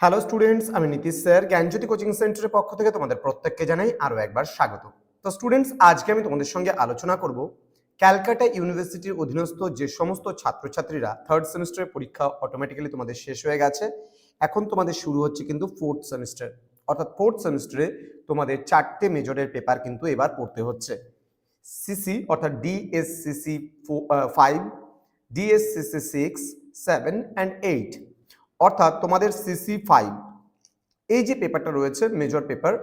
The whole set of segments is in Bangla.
হ্যালো স্টুডেন্টস আমি নীতিশ স্যার, জ্ঞানজ্যোতি কোচিং সেন্টারের পক্ষ থেকে তোমাদের প্রত্যেককে জানাই আরও একবার স্বাগত। তো স্টুডেন্টস আজকে আমি তোমাদের সঙ্গে আলোচনা করব ক্যালকাটা ইউনিভার্সিটির অধীনস্থ যে সমস্ত ছাত্রছাত্রীরা থার্ড সেমিস্টারের পরীক্ষা অটোমেটিক্যালি তোমাদের শেষ হয়ে গেছে। এখন তোমাদের শুরু হচ্ছে কিন্তু ফোর্থ সেমিস্টার অর্থাৎ ফোর্থ সেমিস্টারে তোমাদের চারটে মেজরের পেপার কিন্তু এবার পড়তে হচ্ছে। সিসি অর্থাৎ DSCC five DSCC six seven and eight অর্থাৎ তোমাদের সিসি ফাইভ এই যে পেপারটা রয়েছে মেজর পেপার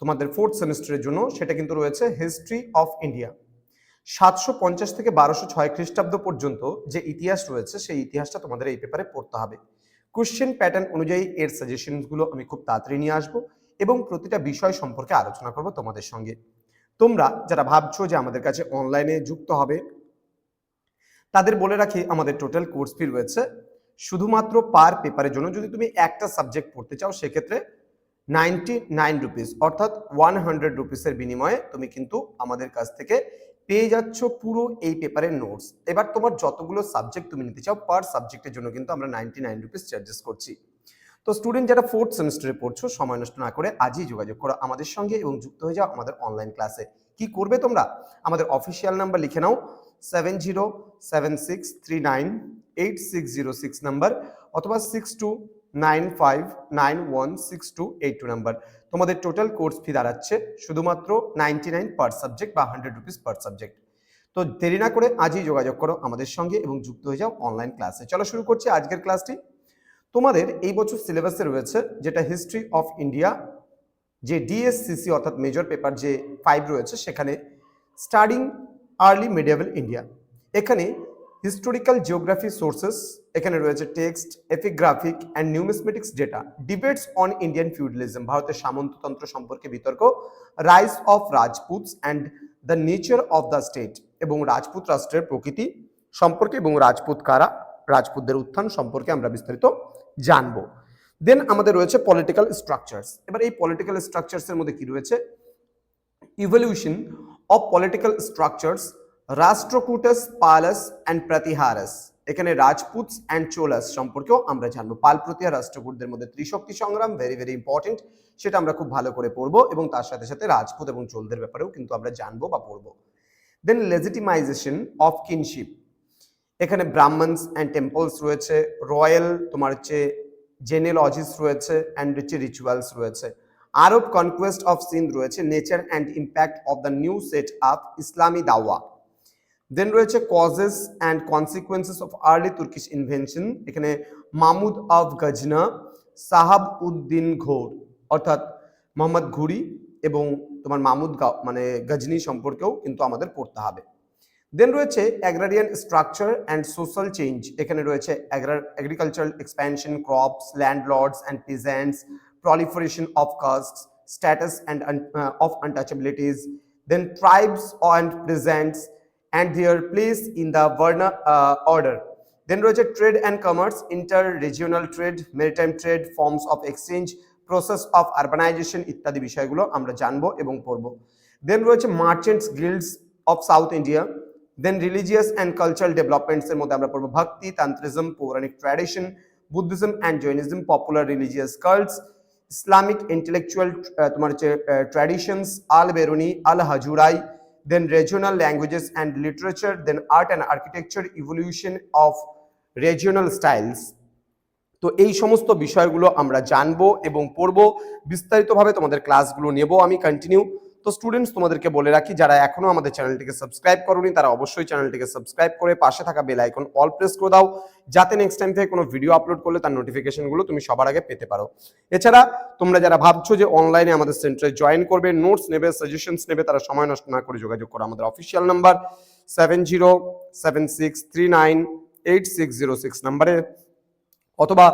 তোমাদের ফোর্থ সেমিস্টারের জন্য সেটা কিন্তু রয়েছে হিস্ট্রি অফ ইন্ডিয়া সাতশো পঞ্চাশ থেকে বারোশো ছয় খ্রিস্টাব্দ পর্যন্ত যে ইতিহাস রয়েছে, সেই ইতিহাসটা তোমাদের এই পেপারে পড়তে হবে। কোশ্চেন প্যাটার্ন অনুযায়ী এর সাজেশনগুলো আমি খুব তাড়াতাড়ি নিয়ে আসব এবং প্রতিটা বিষয় সম্পর্কে আলোচনা করব তোমাদের সঙ্গে। তোমরা যারা ভাবছ যে আমাদের কাছে অনলাইনে যুক্ত হবে, তাদের বলে রাখি, আমাদের টোটাল কোর্স ফি রয়েছে শুধুমাত্র পার পেপারের জন্য যদি তুমি একটা সাবজেক্ট পড়তে চাও, সেক্ষেত্রে নাইনটি নাইন রুপিস অর্থাৎ ওয়ান হান্ড্রেড রুপিসের বিনিময়ে তুমি কিন্তু আমাদের কাছ থেকে পেয়ে যাচ্ছ পুরো এই পেপারের নোটস এবার তোমার যতগুলো সাবজেক্ট তুমি নিতে চাও পার সাবজেক্টের জন্য কিন্তু আমরা নাইনটি নাইন রুপিস চার্জেস করছি। তো স্টুডেন্ট যারা ফোর্থ সেমিস্টারে পড়ছো, সময় নষ্ট না করে আজই যোগাযোগ করো আমাদের সঙ্গে এবং যুক্ত হয়ে যাও আমাদের অনলাইন ক্লাসে কি করবে তোমরা? আমাদের অফিসিয়াল নাম্বার লিখে নাও seven zero seven six three nine eight six zero six number অথবা six two nine five nine one six two eight two number তোমাদের টোটাল কোর্স ফি দাঁড়াচ্ছে শুধুমাত্র নাইনটি নাইন পার সাবজেক্ট বা হান্ড্রেড রুপিস পার সাবজেক্ট তো দেরি না করে আজই যোগাযোগ করো আমাদের সঙ্গে এবং যুক্ত হয়ে যাও অনলাইন ক্লাসে চলো শুরু করছি আজকের ক্লাসটি তোমাদের এই বছর সিলেবাসে রয়েছে যেটা হিস্ট্রি অফ ইন্ডিয়া যে ডিএসসিসি অর্থাৎ মেজর পেপার যে ফাইভ রয়েছে সেখানে স্টাডিং আর্লি মিডিয়াবল ইন্ডিয়া এখানে হিস্টোরিক্যাল জিওগ্রাফি সোর্সেস এখানে রয়েছে text epigraphic and numismatics data debates on Indian feudalism ভারতের সামন্ততন্ত্র সম্পর্কে বিতর্ক rise of Rajputs and the nature of the state এবং রাজপুত রাষ্ট্রের প্রকৃতি সম্পর্কে এবং রাজপুত কারা, রাজপুতদের উত্থান সম্পর্কে আমরা বিস্তারিত জানব। দেন আমাদের রয়েছে পলিটিক্যাল স্ট্রাকচার্স এবার এই পলিটিক্যাল স্ট্রাকচার্সের মধ্যে কি রয়েছে? Evolution of political structures Rashtrakutas, Palas and Pratiharas. এখানে রাজপুতস অ্যান্ড চোলাস সম্পর্কেও আমরা জানব। পাল প্রতিহার রাষ্ট্রকূটদের মধ্যে ত্রিশক্তি সংগ্রাম ভেরি ভেরি ইম্পর্টেন্ট সেটা আমরা খুব ভালো করে পড়ব এবং তার সাথে সাথে রাজপুত এবং চোলদের ব্যাপারেও কিন্তু আমরা জানব বা পড়ব। দেন লেজিটিমাইজেশন অফ কিনশিপ এখানে ব্রাহ্মণস অ্যান্ড টেম্পলস রয়েছে রয়্যাল তোমার হচ্ছে জেনেলজিস রয়েছে অ্যান্ড হচ্ছে রিচুয়ালস রয়েছে। আরব কনকোয়েস্ট অফ সিন্ধ রয়েছে nature and impact of the new set up ইসলামী দাওয়া দেন রয়েছে causes and consequences of early Turkish invention এখানে মামুদ আফ গজনা সাহাব উদ্দিন ঘোর অর্থাৎ মোহাম্মদ ঘুরি এবং তোমার মামুদ মানে গজনি সম্পর্কেও কিন্তু আমাদের পড়তে হবে। দেন রয়েছে agrarian structure and social change এখানে রয়েছে agricultural expansion crops landlords and peasants proliferation castes, status and uh, of untouchabilities, then tribes and presents and their place in the Varna uh, order. Then রয়েছে trade and commerce, inter-regional trade, maritime trade, forms of exchange, process of urbanization ইত্যাদি বিষয়গুলো আমরা জানব এবং পড়ব দেন রয়েছে merchants guilds of south India then religious and cultural developments এর মধ্যে আমরা পড়ব ভক্তি তান্ত্রিজম পৌরাণিক tradition Buddhism and Jainism popular religious cults Islamic intellectual তোমার হচ্ছে traditions Al Biruni Al Hujwiri then regional languages and literature then art and architecture evolution of regional styles তো এই সমস্ত বিষয়গুলো আমরা জানব এবং পড়ব। বিস্তারিতভাবে তোমাদের ক্লাসগুলো নেব। আমি কন্টিনিউ তো স্টুডেন্টস তোমাদেরকে বলে রাখি, যারা এখনও আমাদের চ্যানেলটিকে সাবস্ক্রাইব করোনি, তারা অবশ্যই চ্যানেলটিকে সাবস্ক্রাইব করে পাশে থাকা বেল আইকন অল প্রেস করে দাও, যাতে নেক্সট টাইম থেকে কোনো ভিডিও আপলোড করলে তার নোটিফিকেশনগুলো তুমি সবার আগে পেতে পারো। এছাড়া, তোমরা যারা ভাবছ যে অনলাইনে আমাদের সেন্টারে জয়েন করবে নোটস নেবে সাজেশনস নেবে, তারা সময় নষ্ট না করে যোগাযোগ করো। আমাদের official number seven zero seven six three nine eight six zero six নাম্বারে অথবা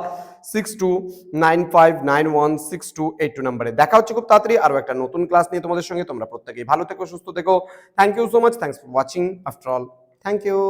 six two nine five nine one six two eight two নাম্বারে। দেখা হচ্ছে খুব তাড়াতাড়ি আরও একটা নতুন ক্লাস নিয়ে তোমাদের সঙ্গে। তোমরা প্রত্যেকেই ভালো থেকো, সুস্থ থেকো। Thank you so much thanks for watching after all thank you